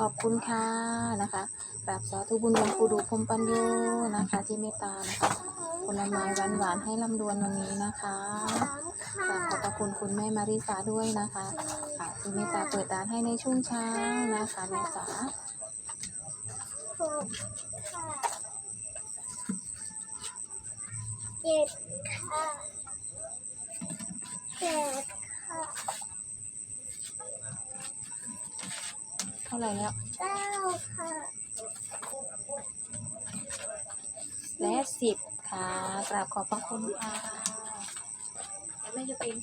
ขอบคุณค่ะนะคะกราบสาธุบุญหลวงปู่ดูพรมปัญโยนะคะ ที่เมตตานะคะผลไม้หวานหวานให้ลำดวนวันนี้นะคะกราบขอบพระคุณคุณแม่มาริสาด้วยนะคะที่เมตตาเปิดร้านให้ในช่วงเช้านะคะแม่จ๋าหกค่ะเจ็ดค่ะแปด ท่าไหร่แล้วเก้าค่ะและสิบค่ะกราบขอบพระคุณค่ะแล้วแม่จะเป็น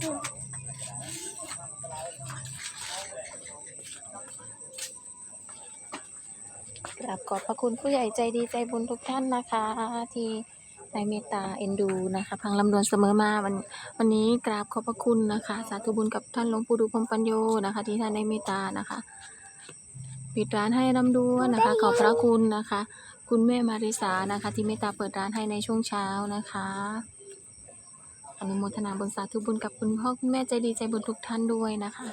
สุด กราบขอบพระคุณผู้ใหญ่ใจดีใจบุญทุกท่านนะคะ ที่ในเมตตาเอ็นดูนะคะ พังลำดวนเสมอมาวันวันนี้กราบขอบพระคุณนะคะ สาธุบุญกับท่านหลวงปู่ดูพรมปัญโยนะคะ ที่ท่านได้เมตตานะคะปิดร้านให้ลำดวนนะคะ ขอบพระคุณนะคะ คุณแม่มาริสานะคะ ที่เมตตาเปิดร้านให้ในช่วงเช้านะคะอนุโมทนาบุญสาธุบุญกับคุณพ่อคุณแม่ใจดีใจบุญทุกท่านด้วยนะคะ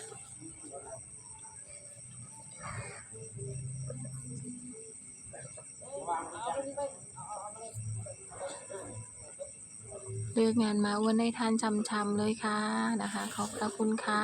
เลิกงานมาอ้วนได้ทานชำๆเลยค่ะนะคะ ขอบพระคุณค่ะ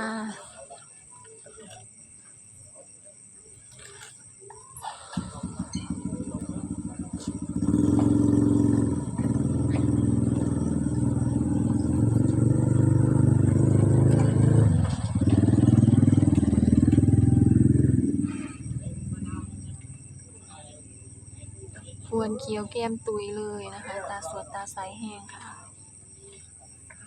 อ้วนเคี้ยวแก้มตุยเลยนะคะ ตาสวดตาใสแห้งค่ะ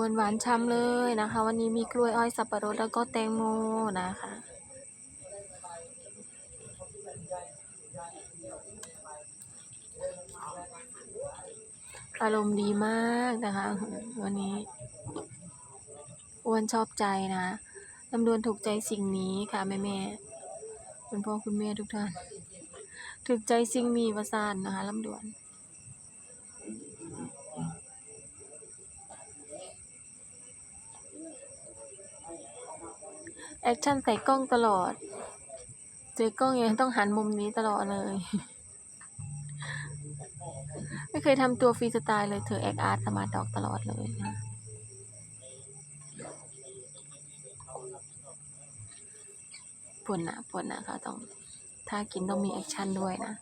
วนหวานช่ำเลยนะคะ วันนี้มีกล้วยอ้อยสับปะรดแล้วก็แตงโมนะคะ อารมณ์ดีมากนะคะ วันนี้อ้วนชอบใจนะลำดวนถูกใจสิ่งนี้ค่ะแม่แม่คุณพ่อคุณแม่ทุกท่าน ถูกใจสิ่งมีประสานนะคะลำดวน แอคชั่นใส่กล้องตลอด เจอกล้องยังต้องหันมุมนี้ตลอดเลย ไม่เคยทำตัวฟรีสไตล์เลยเธอแอคอาร์ตสมาร์ดอกตลอดเลยนะปวดนะปวดนะคะต้องถ้ากินต้องมีแอคชั่นด้วยนะ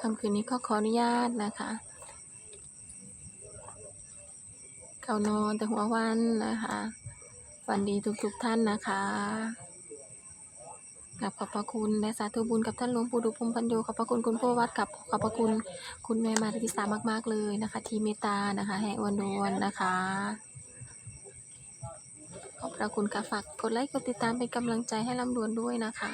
ค่ำคืนนี้ก็ขออนุญาตนะคะ เข้านอนแต่หัววันนะคะวันดีทุกๆท่านนะคะกับขอบพระคุณและสาธุบุญกับท่านหลวงปู่ดุพรหมปัญโยขอบพระคุณคุณพ่อวัดกับขอบพระคุณคุณแม่มาริสามาก ๆ เลยนะคะ ที่เมตตานะคะให้อวนดวนนะคะ ขอบพระคุณค่ะฝากกดไลค์กดติดตามเป็นกำลังใจให้ลำดวนด้วยนะคะ